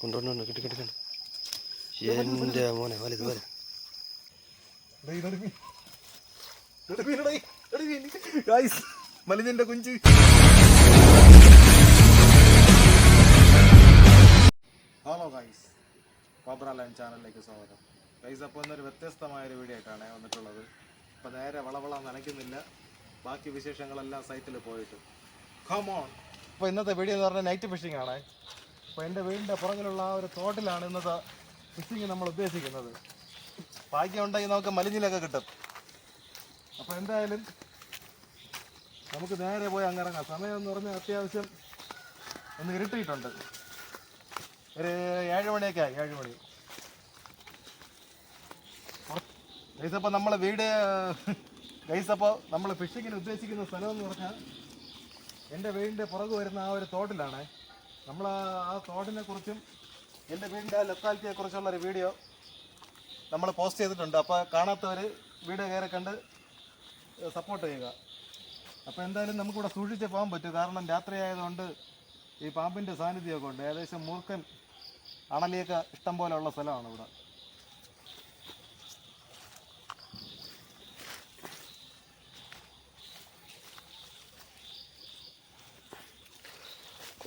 കൊണ്ടുകൊണ്ട് കിട്ടി കിട്ടി കിട്ടി. എന്റെ മോനെ വലുത് വലുത്. മലിഞ്ഞന്റെ കുഞ്ച്. ഹലോ ഗൈസ് കോബ്ര ലൈൻ ചാനലിലേക്ക് സ്വാഗതം. ഗൈസ് അപ്പോൾ ഇന്നൊരു വ്യത്യസ്തമായ ഒരു വീഡിയോ ആയിട്ടാണ് വന്നിട്ടുള്ളത്. അപ്പോൾ നേരെ വളവള നനയ്ക്കുന്നില്ല. ബാക്കി വിശേഷങ്ങളെല്ലാം സൈറ്റിൽ പോയിട്ട്. കമോൺ അപ്പോൾ ഇന്നത്തെ വീഡിയോ എന്ന് പറഞ്ഞാൽ നൈറ്റ് ഫിഷിംഗ് ആണ്. അപ്പോൾ എന്റെ വീടിന്റെ പുറകിലുള്ള ആ ഒരു തോട്ടിലാണ് ഇന്നത്തെ ഫിഷിംഗ് നമ്മൾ ഉദ്ദേശിക്കുന്നത്. ഭാഗ്യം ഉണ്ടെങ്കിൽ നമുക്ക് മലിഞ്ഞിലൊക്കെ കിട്ടും. അപ്പോൾ എന്തായാലും നമുക്ക് നേരെ പോയി അങ്ങിറങ്ങാം സമയം എന്ന് പറഞ്ഞാൽ അത്യാവശ്യം ഒന്ന് ഇരുട്ടിയിട്ടുണ്ട്. ഒരു ഏഴ് മണിയൊക്കെ ആയി ഏഴ് മണി. ഇതിപ്പോൾ നമ്മളെ വീട് ഗൈസ് അപ്പോൾ നമ്മൾ ഫിഷിങ്ങിന് ഉദ്ദേശിക്കുന്ന സ്ഥലം എന്ന് പറഞ്ഞാൽ എന്റെ വീടിന്റെ പുറകു വരുന്ന ആ ഒരു തോട്ടിലാണ്. നമ്മൾ ആ- ആ തോട്ടിനെ കുറിച്ചും എന്റെ വീടിന്റെ ആ ലൊക്കാലിറ്റിയെ കുറിച്ചുള്ള ഒരു വീഡിയോ നമ്മൾ പോസ്റ്റ് ചെയ്തിട്ടുണ്ട്. അപ്പോൾ കാണാത്തവർ വീഡിയോ കയറി കണ്ട് സപ്പോർട്ട് ചെയ്യുക. അപ്പോൾ എന്തായാലും നമുക്കിവിടെ സൂക്ഷിച്ച് പോകാൻ പറ്റും. കാരണം രാത്രി ആയതുകൊണ്ട് ഈ പാമ്പിന്റെ സാന്നിധ്യമൊക്കെ ഉണ്ട്. ഏകദേശം മൂർഖൻ അണലിയൊക്കെ ഇഷ്ടം പോലെ ഉള്ള സ്ഥലമാണ് ഇവിടെ.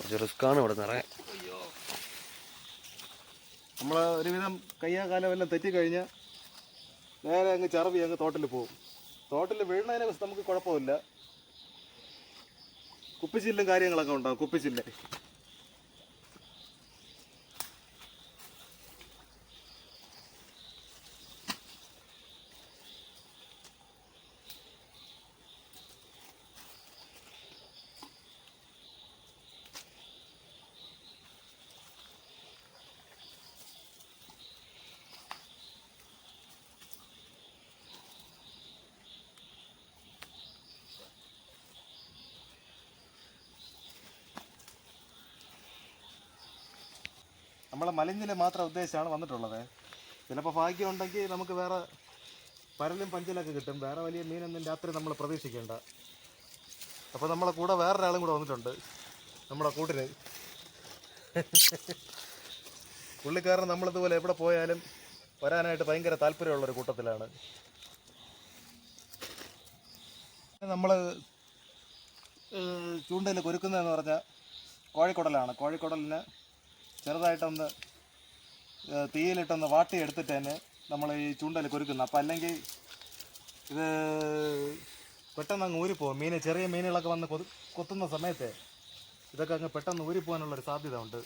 കുറച്ച് റിസ്ക്കാണ് ഇവിടെ നിറയെ. നമ്മൾ ഒരുവിധം കയ്യാ കാലം എല്ലാം തെറ്റിക്കഴിഞ്ഞാൽ നേരെ അങ്ങ് ചറവി അങ്ങ് തോട്ടിൽ പോകും തോട്ടിൽ വീഴുന്നതിനെ കുറിച്ച് നമുക്ക് കുഴപ്പമില്ല. കുപ്പിച്ചില്ലും കാര്യങ്ങളൊക്കെ ഉണ്ടാവും കുപ്പിച്ചില്ല. നമ്മളെ മലിഞ്ഞിൽ മാത്രം ഉദ്ദേശിച്ചാണ് വന്നിട്ടുള്ളത്. ചിലപ്പോൾ ഭാഗ്യം ഉണ്ടെങ്കിൽ നമുക്ക് വേറെ പരലും പഞ്ചലൊക്കെ കിട്ടും. വേറെ വലിയ മീനൊന്നും രാത്രി നമ്മൾ പ്രതീക്ഷിക്കേണ്ട. അപ്പോൾ നമ്മളെ കൂടെ വേറൊരാളും കൂടെ വന്നിട്ടുണ്ട്. നമ്മുടെ കൂട്ടിന്. പുള്ളിക്കാരൻ നമ്മളിതുപോലെ എവിടെ പോയാലും വരാനായിട്ട് ഭയങ്കര താല്പര്യമുള്ളൊരു കൂട്ടത്തിലാണ്. നമ്മൾ ചൂണ്ടയിൽ കൊരുക്കുന്നതെന്ന് പറഞ്ഞാൽ കോഴിക്കുടലാണ്. കോഴിക്കുടലിന് ചെറുതായിട്ടൊന്ന് തീയിലിട്ടൊന്ന് വാട്ടി എടുത്തിട്ട് തന്നെ നമ്മൾ ഈ ചൂണ്ടൽ കൊരുക്കുന്നത് അപ്പം അല്ലെങ്കിൽ ഇത് പെട്ടെന്ന് അങ്ങ് ഊരിപ്പോകും മീൻ ചെറിയ മീനുകളൊക്കെ വന്ന് കൊതു കൊത്തുന്ന സമയത്ത് ഇതൊക്കെ അങ്ങ് പെട്ടെന്ന് ഊരിപ്പോകാനുള്ളൊരു സാധ്യത ഉണ്ട്.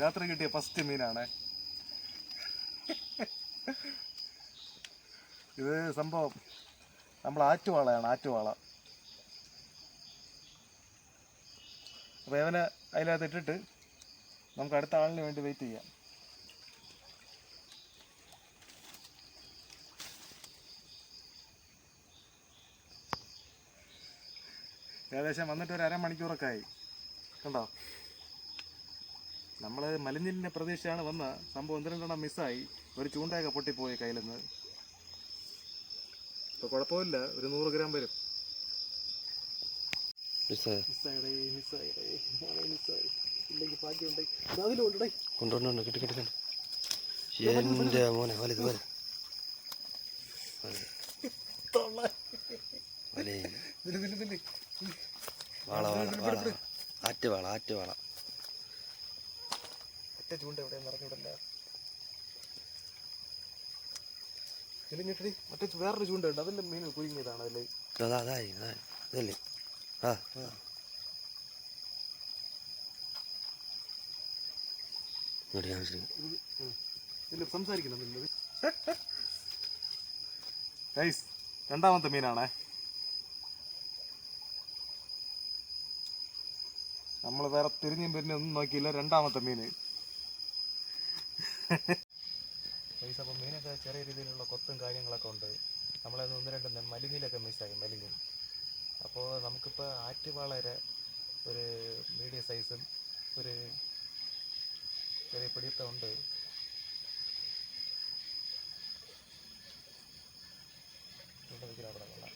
രാത്രി കിട്ടിയ ഫസ്റ്റ് മീനാണ്. ഇത് സംഭവം നമ്മൾ ആറ്റുവാളയാണ് ആറ്റുവാള. അപ്പോൾ ഇവനെ അതിനകത്ത് ഇട്ടിട്ട് നമുക്ക് അടുത്ത ആളിന് വേണ്ടി വെയിറ്റ് ചെയ്യാം. ഏകദേശം വന്നിട്ട് ഒരു അരമണിക്കൂറൊക്കെ ആയി. കണ്ടോ? നമ്മൾ മലഞ്ഞിലിന്റെ പ്രതീക്ഷയാണ് വന്ന സംഭവം ഒന്ന് രണ്ടെണ്ണം മിസ്സായി. ഒരു ചൂണ്ടയൊക്കെ പൊട്ടിപ്പോയി കയ്യിൽ നിന്ന് ഇപ്പോൾ കുഴപ്പമില്ല. ഒരു നൂറ് ഗ്രാം വരും. എന്റെ മോനെ വലുത് വലുത്. വലേ വാള വാള വാള. ആറ്റ് വാള ആറ്റ് വാള. ഒറ്റ ചൂണ്ട എവിടെ നിറഞ്ഞിടല്ല മറ്റേ വേറൊരു ചൂണ്ട ഉണ്ട് അതിന്റെ മീൻ കുരുങ്ങിയതാണ് അതിൽ അതായി ആ സംസാരിക്കണം രണ്ടാമത്തെ മീനാണേ. നമ്മൾ വേറെ തിരിഞ്ഞും പിന്നെ ഒന്നും നോക്കിയില്ല രണ്ടാമത്തെ മീന്. ഗൈസ് അപ്പം മീനൊക്കെ ചെറിയ രീതിയിലുള്ള കൊത്തും കാര്യങ്ങളൊക്കെ ഉണ്ട്. നമ്മളത് ഒന്ന് രണ്ട് മിസ്സായി മലിനീലൊക്കെ അപ്പോൾ നമുക്കിപ്പോൾ ആറ്റുവാളരെ ഒരു മീഡിയം സൈസും ഒരു ചെറിയ പിടിത്തമുണ്ട് ഉണ്ട്. അവിടെ കൊള്ളാം.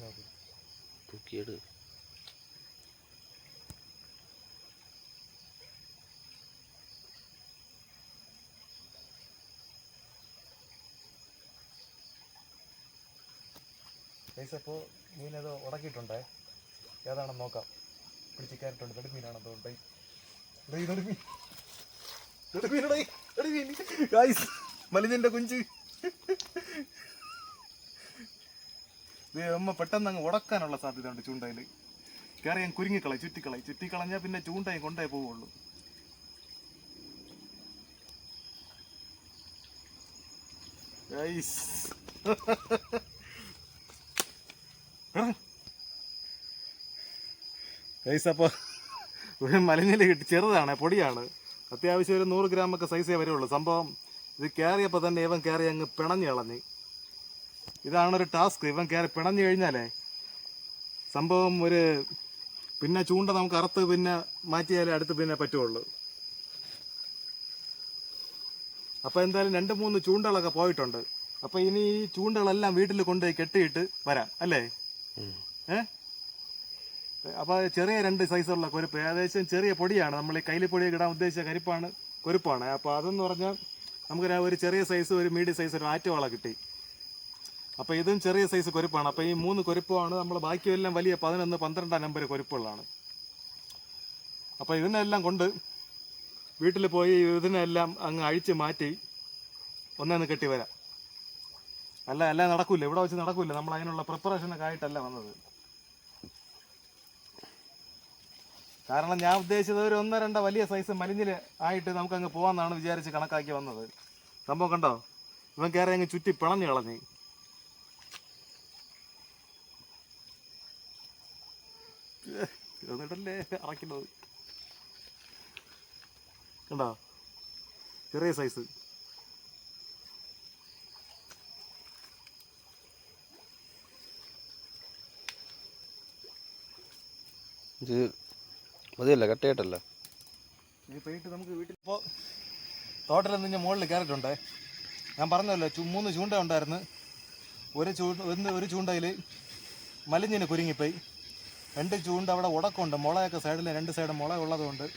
നോക്ക്. തൂക്കിയെടു. അപ്പോൾ മീനത് ഉടക്കിയിട്ടുണ്ടേ. ഏതാണെന്ന് നോക്കാം. പിടിച്ച് കയറിട്ടുണ്ട് തോന്നുന്നുണ്ട് നെടുമീനടേ നെടുമീൻ ഗൈസ് മലിഞ്ഞിന്റെ കുഞ്ച്. അമ്മ പെട്ടെന്ന് അങ്ങ് ഉടക്കാനുള്ള സാധ്യത ഉണ്ട് ചൂണ്ടയിൽ കയറി ഞാൻ കുരുങ്ങിക്കളയും ചുറ്റിക്കളയും. ചുറ്റിക്കളഞ്ഞാൽ പിന്നെ ചൂണ്ടയും കൊണ്ടേ പോവുള്ളൂ. ഗൈസ് ഗൈസ് അപ്പോൾ ഒരു മലഞ്ഞിൽ കിട്ടി ചെറുതാണ് പൊടിയാണ്. അത്യാവശ്യം ഒരു നൂറ് ഗ്രാം ഒക്കെ സൈസേ വരുള്ളൂ. സംഭവം ഇത് കയറിയപ്പോൾ തന്നെ ഇവൻ കയറി അങ്ങ് പിണഞ്ഞു കളഞ്ഞ്. ഇതാണ് ഒരു ടാസ്ക് ഇവൻ കയറി പിണഞ്ഞു കഴിഞ്ഞാലേ സംഭവം ഒരു പിന്നെ ചൂണ്ട നമുക്ക് അറുത്ത് പിന്നെ മാറ്റിയാലേ അടുത്ത് പിന്നെ പറ്റുള്ളൂ. അപ്പോൾ എന്തായാലും രണ്ട് മൂന്ന് ചൂണ്ടകളൊക്കെ പോയിട്ടുണ്ട്. അപ്പോൾ ഇനി ഈ ചൂണ്ടകളെല്ലാം വീട്ടിൽ കൊണ്ടുപോയി കെട്ടിയിട്ട് വരാം അല്ലേ? ഏ? അപ്പോൾ ചെറിയ രണ്ട് സൈസുള്ള കൊരുപ്പ് ഏകദേശം ചെറിയ പൊടിയാണ്. നമ്മൾ ഈ കയ്യിൽ പൊടിയൊക്കെ ഇടാൻ ഉദ്ദേശിച്ച കരിപ്പാണ് കൊരുപ്പാണ്. അപ്പോൾ അതെന്ന് പറഞ്ഞാൽ നമുക്ക് ഒരു ചെറിയ സൈസ് ഒരു മീഡിയം സൈസ് ഒരു ആറ്റുവാള കിട്ടി. അപ്പോൾ ഇതും ചെറിയ സൈസ് കൊരുപ്പാണ്. അപ്പോൾ ഈ മൂന്ന് കൊരുപ്പമാണ് നമ്മൾ ബാക്കിയെല്ലാം വലിയ പതിനൊന്ന് പന്ത്രണ്ടാം നമ്പർ കൊരുപ്പുകളാണ് അപ്പോൾ ഇതിനെല്ലാം കൊണ്ട് വീട്ടിൽ പോയി ഇതിനെല്ലാം അങ്ങ് അഴിച്ച് മാറ്റി ഒന്നു കെട്ടി വരാം അല്ല അല്ല നടക്കൂല. ഇവിടെ വെച്ച് നടക്കൂല. നമ്മൾ അതിനുള്ള പ്രിപ്പറേഷനൊക്കെ ആയിട്ടല്ല വന്നത്. കാരണം ഞാൻ ഉദ്ദേശിച്ചത് ഒരു ഒന്നോ രണ്ടോ വലിയ സൈസ് മലിഞ്ഞിൽ ആയിട്ട് നമുക്ക് അങ്ങ് പോവാന്നാണ് വിചാരിച്ച് കണക്കാക്കി വന്നത്. സംഭവം കണ്ടോ? ഇവൻ കയറി അങ്ങ് ചുറ്റി പിളഞ്ഞു കളഞ്ഞ്. എന്നിട്ടല്ലേ അറക്കുന്നത് കണ്ടോ? ചെറിയ സൈസ് ഇത് മതിയല്ല? കട്ടയായിട്ടല്ല? പോയിട്ട് നമുക്ക് വീട്ടിൽ ഇപ്പോൾ തോട്ടത്തിൽ നിന്ന് മുകളിൽ കയറിയിട്ടുണ്ടേ. ഞാൻ പറഞ്ഞല്ലോ ചു- മൂന്ന് ചൂണ്ട ഉണ്ടായിരുന്നു. ഒരു ചൂണ്ട് ഒരു ചൂണ്ടയിൽ മലിഞ്ഞിന് കുരുങ്ങിപ്പോയി. രണ്ട് ചൂണ്ട അവിടെ ഉടക്കമുണ്ട്. മുളയൊക്കെ സൈഡിൽ രണ്ട് സൈഡ് മുള ഉള്ളതുകൊണ്ട്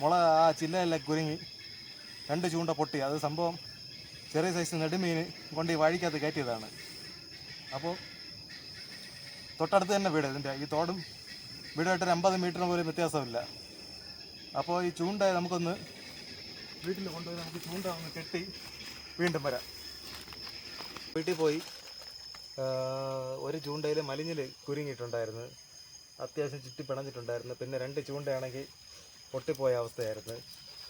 മുള ആ ചില്ലയിലെ കുരുങ്ങി. രണ്ട് ചൂണ്ട പൊട്ടി. അത് സംഭവം ചെറിയ സൈസ് നെടുമീൻ കൊണ്ട് ഈ വഴിക്കകത്ത് കയറ്റിയതാണ്. അപ്പോൾ തൊട്ടടുത്ത് തന്നെ വീട് ഇതിന്റെ ഈ തോടും വീടുമായിട്ട് ഒരു അമ്പത് മീറ്ററിന് പോലും വ്യത്യാസമില്ല. അപ്പോൾ ഈ ചൂണ്ട നമുക്കൊന്ന് വീട്ടിൽ കൊണ്ടുപോയി നമുക്ക് ചൂണ്ട ഒന്ന് കെട്ടി വീണ്ടും വരാം. വീട്ടിൽ പോയി ഒരു ചൂണ്ടയിൽ മലിഞ്ഞിൽ കുരുങ്ങിയിട്ടുണ്ടായിരുന്നു. അത്യാവശ്യം ചുറ്റി പിണഞ്ഞിട്ടുണ്ടായിരുന്നു. പിന്നെ രണ്ട് ചൂണ്ടയാണെങ്കിൽ പൊട്ടിപ്പോയ അവസ്ഥയായിരുന്നു.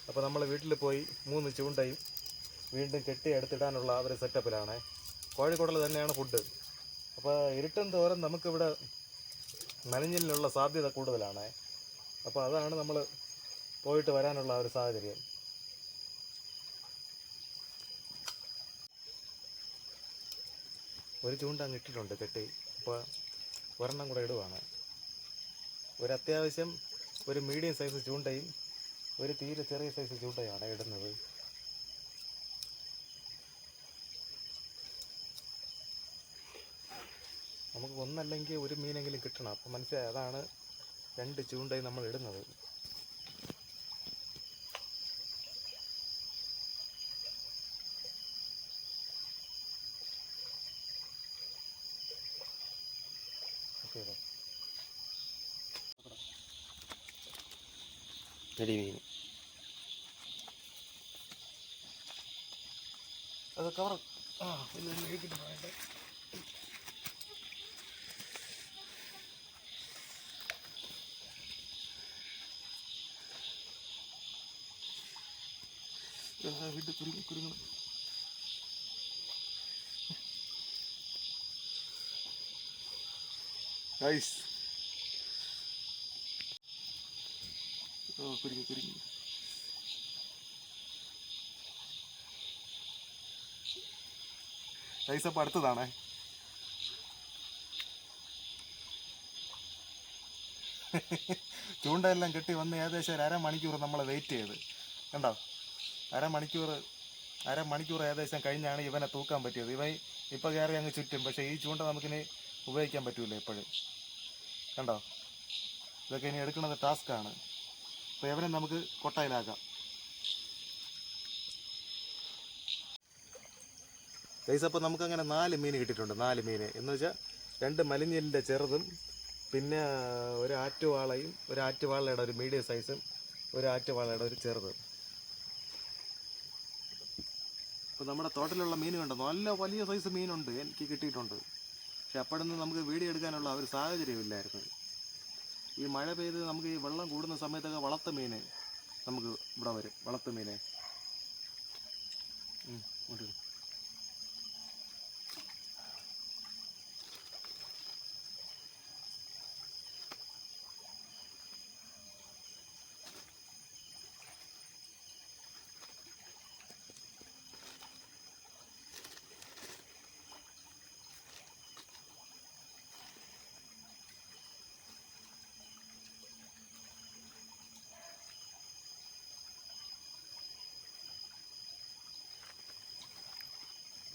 അപ്പോൾ നമ്മൾ വീട്ടിൽ പോയി മൂന്ന് ചൂണ്ടയും വീണ്ടും കെട്ടി എടുത്തിടാനുള്ള ഒരു സെറ്റപ്പിലാണ് കോഴിക്കോടിൽ തന്നെയാണ് ഫുഡ് അപ്പോൾ ഇരുട്ടും തോറും നമുക്കിവിടെ നനഞ്ഞിലിനുള്ള സാധ്യത കൂടുതലാണ്. അപ്പോൾ അതാണ് നമ്മൾ പോയിട്ട് വരാനുള്ള ഒരു സാഹചര്യം. ഒരു ചൂണ്ട അങ്ങ് ഇട്ടിട്ടുണ്ട് കെട്ടി. അപ്പോൾ ഒരെണ്ണം കൂടെ ഇടുവാണ്. ഒരു അത്യാവശ്യം ഒരു മീഡിയം സൈസ് ചൂണ്ടയും ഒരു തീരെ ചെറിയ സൈസ് ചൂണ്ടയാണ് ഇടുന്നത്. ഒന്നല്ലെങ്കിൽ ഒരു മീനെങ്കിലും കിട്ടണം. അപ്പം മനസ്സിലായി അതാണ് രണ്ട് ചൂണ്ടയും നമ്മൾ ഇടുന്നത്. അത് കവർ ആ ഇല്ല വേണ്ട വീട്ടിൽ കുരുങ്ങി കുരുങ്ങണം ഗൈസ് ഓ കുരുങ്ങി കുരുങ്ങി. ഗൈസ് അപ്പോൾ അടുത്തതാണേ. ചൂണ്ടയെല്ലാം കെട്ടി വന്ന് ഏകദേശം ഒരു അരമണിക്കൂർ നമ്മൾ വെയിറ്റ് ചെയ്ത്. കണ്ടോ? അരമണിക്കൂർ അരമണിക്കൂർ ഏകദേശം കഴിഞ്ഞാണ് ഇവനെ തൂക്കാൻ പറ്റിയത്. ഇവൻ ഇപ്പോൾ കയറി അങ്ങ് ചുറ്റും. പക്ഷേ ഈ ചൂണ്ട നമുക്കിനി ഉപയോഗിക്കാൻ പറ്റൂല എപ്പോഴും കണ്ടോ? ഇതൊക്കെ ഇനി എടുക്കുന്നത് ടാസ്ക്കാണ് അപ്പോൾ ഇവനെ നമുക്ക് കൊട്ടയിലാക്കാം. ഗൈസ് അപ്പോൾ നമുക്ക് അങ്ങനെ നാല് മീൻ കിട്ടിയിട്ടുണ്ട്. നാല് മീൻ. എന്ന് വെച്ചാൽ രണ്ട് മലിഞ്ഞലിന്റെ ചെറുതും പിന്നെ ഒരു ആറ്റുവാളയും ഒരു ആറ്റുവാളയുടെ ഒരു മീഡിയം സൈസും ഒരു ആറ്റുവാളയുടെ ഒരു ചെറുതും. ഇപ്പോൾ നമ്മുടെ തോട്ടിലുള്ള മീൻ കണ്ടോ? നല്ല വലിയ സൈസ് മീനുണ്ട് എനിക്ക് കിട്ടിയിട്ടുണ്ട്. പക്ഷെ അപ്പോഴൊന്നും നമുക്ക് വീഡിയോ എടുക്കാനുള്ള ഒരു സാഹചര്യമില്ലായിരുന്നു ഈ മഴ പെയ്ത് നമുക്ക് ഈ വെള്ളം കൂടുന്ന സമയത്തൊക്കെ വളർത്ത മീൻ നമുക്ക് ഇവിടെ വരും വളർത്ത മീനെ.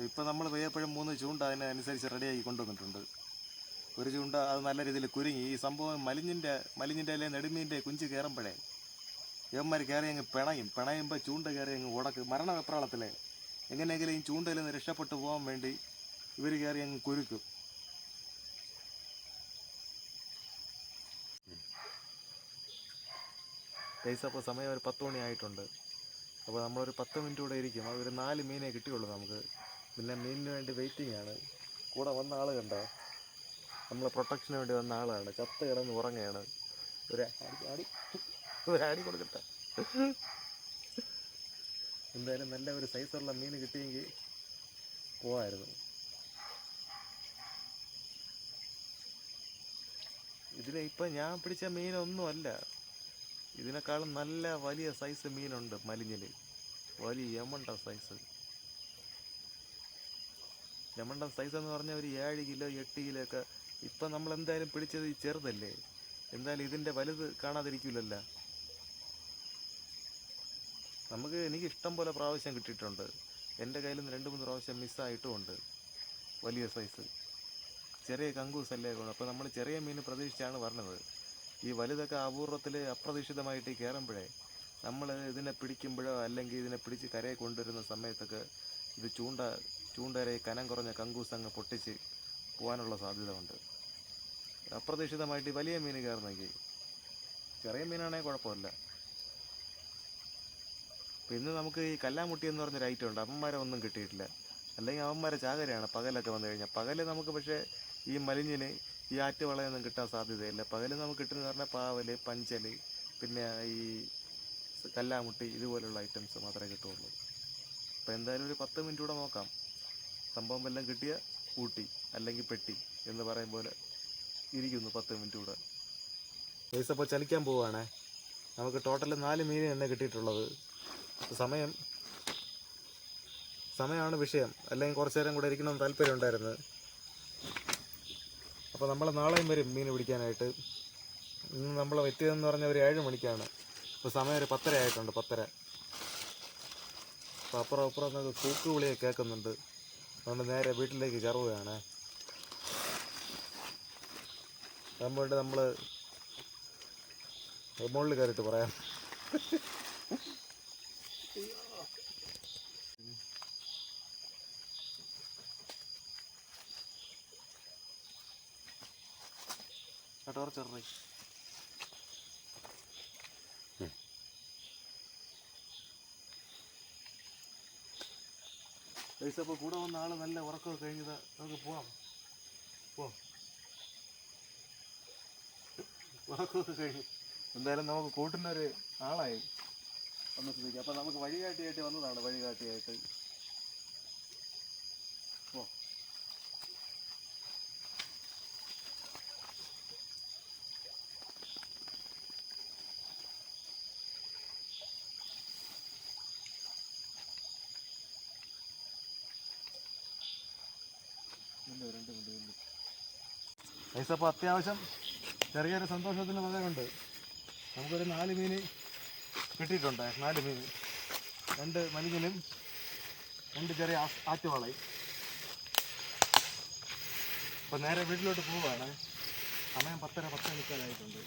ഉം, ഇങ്ങോട്ട് വരൂ. ഇപ്പം നമ്മൾ വേയപ്പോഴും മൂന്ന് ചൂണ്ട അതിനനുസരിച്ച് റെഡിയാക്കി കൊണ്ടുവന്നിട്ടുണ്ട്. ഒരു ചൂണ്ട അത് നല്ല രീതിയിൽ കുരുങ്ങി ഈ സംഭവം മലിഞ്ഞിന്റെ മലിഞ്ഞിന്റെ അല്ലെങ്കിൽ നെടുമീന്റെ കുഞ്ച് കയറുമ്പോഴേ ഇവന്മാർ കയറി അങ്ങ് പിണയും. പിണയുമ്പോൾ ചൂണ്ട കയറി അങ്ങ് ഉടക്ക്. മരണ വെപ്രാളത്തിലെ എങ്ങനെയെങ്കിലും ഈ ചൂണ്ടയിൽ നിന്ന് രക്ഷപ്പെട്ടു പോകാൻ വേണ്ടി ഇവർ കയറി അങ്ങ് കുരുക്കും. പൈസ അപ്പോൾ സമയം ഒരു പത്ത് മണി ആയിട്ടുണ്ട്. അപ്പോൾ നമ്മളൊരു പത്ത് മിനിറ്റ് കൂടെ ഇരിക്കും. അതൊരു നാല് മീനേ കിട്ടിയുള്ളൂ നമുക്ക്. പിന്നെ മീനിന് വേണ്ടി വെയിറ്റിംഗ് ആണ്. കൂടെ വന്ന ആൾ കണ്ടോ? നമ്മളെ പ്രൊട്ടക്ഷന് വേണ്ടി വന്ന ആളാണ്. ചത്ത് കിടന്ന് ഉറങ്ങുകയാണ്. ഒരു അടി അടി ഒരു അടി കൊടുക്കട്ടെ. എന്തായാലും നല്ല ഒരു സൈസുള്ള മീൻ കിട്ടിയെങ്കിൽ പോവായിരുന്നു. ഇതിന് ഇപ്പം ഞാൻ പിടിച്ച മീനൊന്നുമല്ല ഇതിനേക്കാളും നല്ല വലിയ സൈസ് മീനുണ്ട് മലിഞ്ഞിൽ വലിയ എമണ്ട സൈസ് യമണ്ട സൈസ് എന്ന് പറഞ്ഞാൽ ഒരു ഏഴ് കിലോ എട്ട് കിലോ ഒക്കെ. ഇപ്പം നമ്മൾ എന്തായാലും പിടിച്ചത് ഈ ചെറുതല്ലേ? എന്തായാലും ഇതിന്റെ വലുത് കാണാതിരിക്കില്ലല്ലോ നമുക്ക് എനിക്ക് ഇഷ്ടം പോലെ പ്രാവശ്യം കിട്ടിയിട്ടുണ്ട്. എന്റെ കയ്യിൽ നിന്ന് രണ്ട് മൂന്ന് പ്രാവശ്യം മിസ്സായിട്ടുമുണ്ട് വലിയ സൈസ് ചെറിയ കങ്കൂസ് അല്ലേ അപ്പോൾ നമ്മൾ ചെറിയ മീൻ പ്രതീക്ഷിച്ചാണ് പറഞ്ഞത് ഈ വലുതൊക്കെ അപൂർവത്തിൽ അപ്രതീക്ഷിതമായിട്ട് കയറുമ്പോഴേ നമ്മൾ ഇതിനെ പിടിക്കുമ്പോഴോ അല്ലെങ്കിൽ ഇതിനെ പിടിച്ച് കരയെ കൊണ്ടുവരുന്ന സമയത്തൊക്കെ ഇത് ചൂണ്ട ചൂണ്ടരെ കനം കുറഞ്ഞ കങ്കൂസ് അങ്ങ് പൊട്ടിച്ച് പോകാനുള്ള സാധ്യത ഉണ്ട് അപ്രതീക്ഷിതമായിട്ട് വലിയ മീൻ കയറുന്നെങ്കിൽ ചെറിയ മീനാണെങ്കിൽ കുഴപ്പമില്ല. പിന്നെ നമുക്ക് ഈ കല്ലാമുട്ടി എന്ന് പറഞ്ഞൊരു ഐറ്റം ഉണ്ട്. അവന്മാരെ ഒന്നും കിട്ടിയിട്ടില്ല. അല്ലെങ്കിൽ അവന്മാരെ ചാകരയാണ്. പകലൊക്കെ വന്നു കഴിഞ്ഞാൽ പകൽ നമുക്ക് പക്ഷേ ഈ മലിഞ്ഞിന് ഈ ആറ്റുവളയൊന്നും കിട്ടാൻ സാധ്യതയില്ല. പകൽ നമുക്ക് കിട്ടുന്നത് പറഞ്ഞാൽ പാവൽ പഞ്ചൽ പിന്നെ ഈ കല്ലാമുട്ടി ഇതുപോലുള്ള ഐറ്റംസ് മാത്രമേ കിട്ടുള്ളൂ അപ്പോൾ എന്തായാലും ഒരു പത്ത് മിനിറ്റ് കൂടെ നോക്കാം. സംഭവം എല്ലാം കിട്ടിയ ഊട്ടി അല്ലെങ്കിൽ പെട്ടി എന്ന് പറയും പോലെ ഇരിക്കുന്നു പത്ത് മിനിറ്റ് കൂടെ. പൈസ അപ്പോൾ ചലിക്കാൻ പോവുകയാണേ നമുക്ക് ടോട്ടൽ നാല് മീൻ തന്നെ കിട്ടിയിട്ടുള്ളത്. സമയം സമയമാണ് വിഷയം. അല്ലെങ്കിൽ കുറച്ച് നേരം കൂടെ ഇരിക്കണമെന്ന് താല്പര്യം ഉണ്ടായിരുന്നു. അപ്പോൾ നമ്മൾ നാളെയും വരും മീൻ പിടിക്കാനായിട്ട്. ഇന്ന് നമ്മൾ എത്തിയതെന്ന് പറഞ്ഞ ഒരു ഏഴ് മണിക്കാണ്. ഇപ്പോൾ സമയം ഒരു പത്തര ആയിട്ടുണ്ട് പത്തര. അപ്പോൾ അപ്പുറം അപ്പുറം നമുക്ക് കൂക്ക് വിളിയൊക്കെ കേൾക്കുന്നുണ്ട്. അതുകൊണ്ട് നേരെ വീട്ടിലേക്ക് കയറുകയാണ് അതുകൊണ്ട് നമ്മൾ മുകളിൽ കയറിയിട്ട് പറയാം. ടോർച്ചറി അപ്പോൾ കൂടെ വന്ന ആൾ നല്ല ഉറക്കമൊക്കെ കഴിഞ്ഞത്. നമുക്ക് പോവാം. പോവാം ഉറക്കമൊക്കെ കഴിഞ്ഞു. എന്തായാലും നമുക്ക് കൂട്ടുന്നൊരു ആളായി. വന്ന സ്ഥിതിക്ക്. അപ്പോൾ നമുക്ക് വഴികാട്ടിയായിട്ട് വന്നതാണ്. വഴികാട്ടിയായിട്ട് പോ പൈസ അപ്പോൾ അത്യാവശ്യം ചെറിയൊരു സന്തോഷത്തിന് വകയുണ്ട് നമുക്കൊരു നാല് മീൻ കിട്ടിയിട്ടുണ്ട്. നാല് മീൻ. രണ്ട് മലിഞ്ഞിലും രണ്ട് ചെറിയ ആറ്റുവാളയും. അപ്പം നേരെ വീട്ടിലോട്ട് പോവുകയാണ്. സമയം പത്തര പത്ത് മുക്കാലായിട്ടുണ്ട്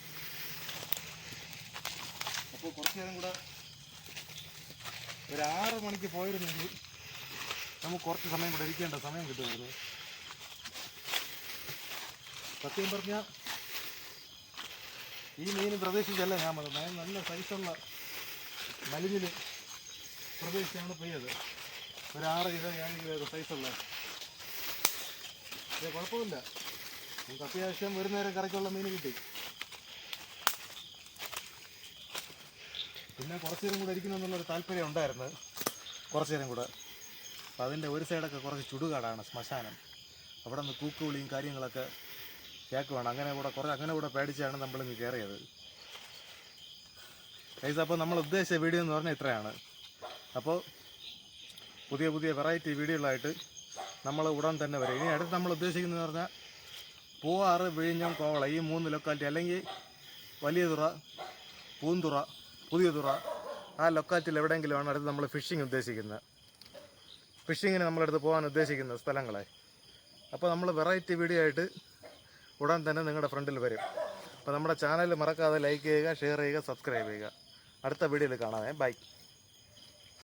അപ്പോൾ കുറച്ച് നേരം കൂടെ ഒരു ആറ് മണിക്ക് പോയിരുന്നെങ്കിൽ നമുക്ക് കുറച്ച് സമയം കൂടെ ഇരിക്കേണ്ട സമയം കിട്ടുമായിരുന്നു. സത്യം പറഞ്ഞാൽ ഈ മീൻ പ്രദേശിച്ചല്ല ഞാൻ വന്നത്? നല്ല സൈസുള്ള മലിഞ്ഞിൽ പ്രതീക്ഷിച്ചാണ് പെയ്യത് ഒരു ആറ് കിലോ ഏഴ് കിലോ സൈസുള്ള പക്ഷേ കുഴപ്പമില്ല. നമുക്ക് അത്യാവശ്യം ഒരു നേരം കറിക്കുള്ള മീൻ കിട്ടി. പിന്നെ കുറച്ച് നേരം കൂടെ ഇരിക്കണമെന്നുള്ളൊരു താല്പര്യം ഉണ്ടായിരുന്നു. കുറച്ച് നേരം കൂടെ. അപ്പം അതിന്റെ ഒരു സൈഡൊക്കെ കുറച്ച് ചുടുകാടാണ് ശ്മശാനം. അവിടെ നിന്ന് കൂക്കുവിളിയും കാര്യങ്ങളൊക്കെ കേൾക്കുവാണ് അങ്ങനെ കൂടെ കുറേ അങ്ങനെ കൂടെ പേടിച്ചാണ് നമ്മളിങ്ങ് കയറിയത് കൈസ് അപ്പോൾ നമ്മൾ ഉദ്ദേശിച്ച വീഡിയോ എന്ന് പറഞ്ഞാൽ ഇത്രയാണ്. അപ്പോൾ പുതിയ പുതിയ വെറൈറ്റി വീഡിയോകളായിട്ട് നമ്മൾ ഉടൻ തന്നെ വരും. ഇനി അടുത്ത് നമ്മൾ ഉദ്ദേശിക്കുന്നതെന്ന് പറഞ്ഞാൽ പൂവാറ് വിഴിഞ്ഞം കോവള ഈ മൂന്ന് ലൊക്കാലിറ്റി അല്ലെങ്കിൽ വലിയ തുറ പൂന്തുറ പുതിയ തുറ ആ ലൊക്കാലിറ്റിയിൽ എവിടെയെങ്കിലുമാണ് അടുത്ത് നമ്മൾ ഫിഷിംഗ് ഉദ്ദേശിക്കുന്നത്. ഫിഷിങ്ങിന് നമ്മളടുത്ത് പോകാൻ ഉദ്ദേശിക്കുന്ന സ്ഥലങ്ങളെ. അപ്പോൾ നമ്മൾ വെറൈറ്റി വീഡിയോ ആയിട്ട് ഉടൻ തന്നെ നിങ്ങളുടെ ഫ്രണ്ടിൽ വരും. അപ്പോൾ നമ്മുടെ ചാനൽ മറക്കാതെ ലൈക്ക് ചെയ്യുക ഷെയർ ചെയ്യുക സബ്സ്ക്രൈബ് ചെയ്യുക. അടുത്ത വീഡിയോയിൽ കാണാമേ ബൈ